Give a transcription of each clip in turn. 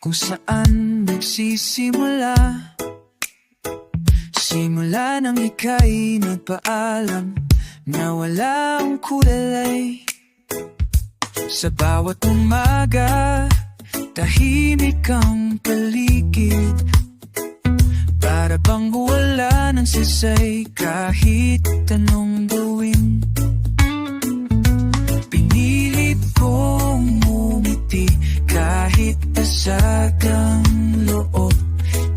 kung saan nagsisimula. Simula nang ika'y nagpaalam na walang kulay. Sa bawat umaga, tahimik ang paligid. Para bang wala ng sisay kahit anong kahit asag ang loob.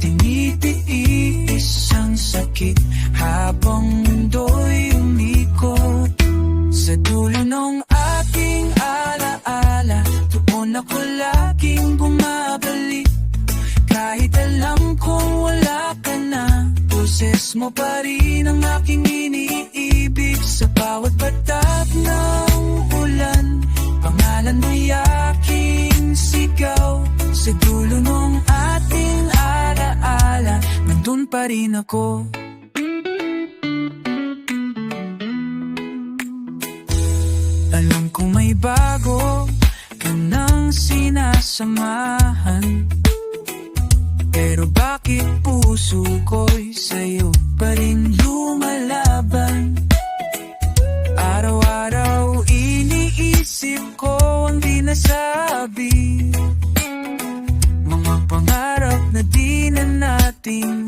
Tinitiis ang sakit habang mundo'y umikot. Sa dulo ng aking alaala Doon ako laging bumabalik. Kahit alam kong wala ka na Boses mo pa rin ang aking iniibig Sa bawat patak ng pa rin ako. Alam kong may bago ka nang sinasamahan. Pero bakit puso ko'y sa'yo pa rin lumalaban? Araw-araw iniisip ko ang di nasabi. Mga pangarap na di na natin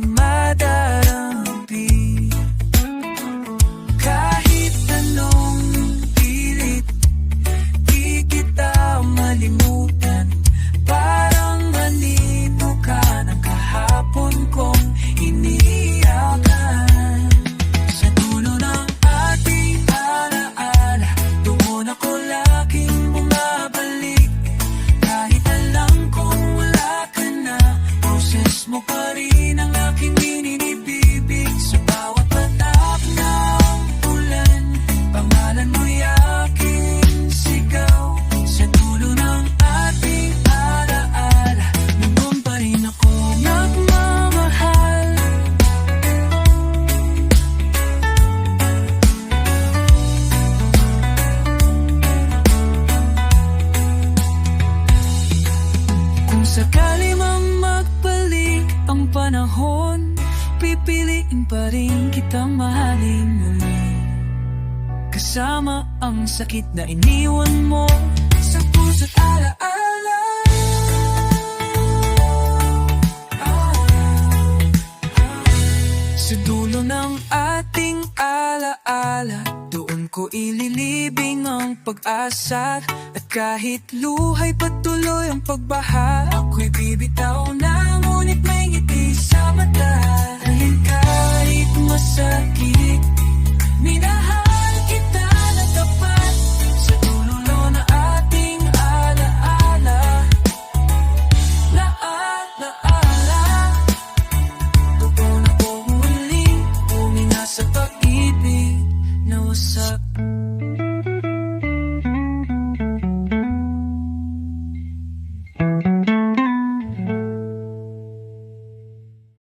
sakali mang magbalik ang panahon Pipiliin pa rin kitang mahalin muli. Kasama ang sakit na iniwan mo Sa puso't alaala ko ililibing ang pag-asa At kahit luhay patuloy ang pagbaha. Ako'y bibitaw na ngunit may ngiti sa mata. Dahil kahit